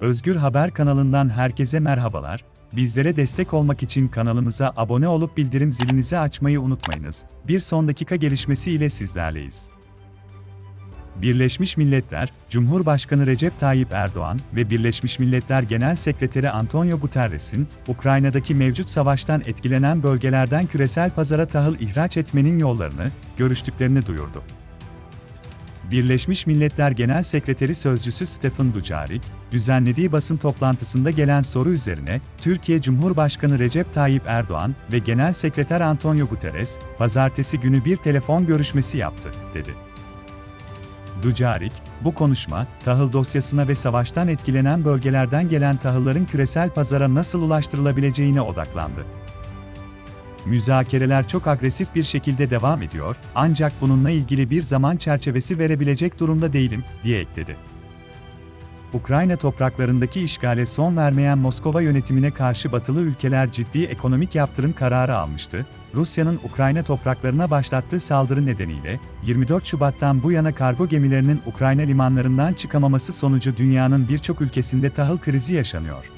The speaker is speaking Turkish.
Özgür Haber kanalından herkese merhabalar. Bizlere destek olmak için kanalımıza abone olup bildirim zilinizi açmayı unutmayınız. Bir son dakika gelişmesi ile sizlerleyiz. Birleşmiş Milletler, Cumhurbaşkanı Recep Tayyip Erdoğan ve Birleşmiş Milletler Genel Sekreteri Antonio Guterres'in, Ukrayna'daki mevcut savaştan etkilenen bölgelerden küresel pazara tahıl ihraç etmenin yollarını görüştüklerini duyurdu. Birleşmiş Milletler Genel Sekreteri Sözcüsü Stephen Dujarric, düzenlediği basın toplantısında gelen soru üzerine, Türkiye Cumhurbaşkanı Recep Tayyip Erdoğan ve Genel Sekreter Antonio Guterres, pazartesi günü bir telefon görüşmesi yaptı, dedi. Dujarric, bu konuşma, tahıl dosyasına ve savaştan etkilenen bölgelerden gelen tahılların küresel pazara nasıl ulaştırılabileceğine odaklandı. Müzakereler çok agresif bir şekilde devam ediyor, ancak bununla ilgili bir zaman çerçevesi verebilecek durumda değilim, diye ekledi. Ukrayna topraklarındaki işgale son vermeyen Moskova yönetimine karşı batılı ülkeler ciddi ekonomik yaptırım kararı almıştı. Rusya'nın Ukrayna topraklarına başlattığı saldırı nedeniyle 24 Şubat'tan bu yana kargo gemilerinin Ukrayna limanlarından çıkamaması sonucu dünyanın birçok ülkesinde tahıl krizi yaşanıyor.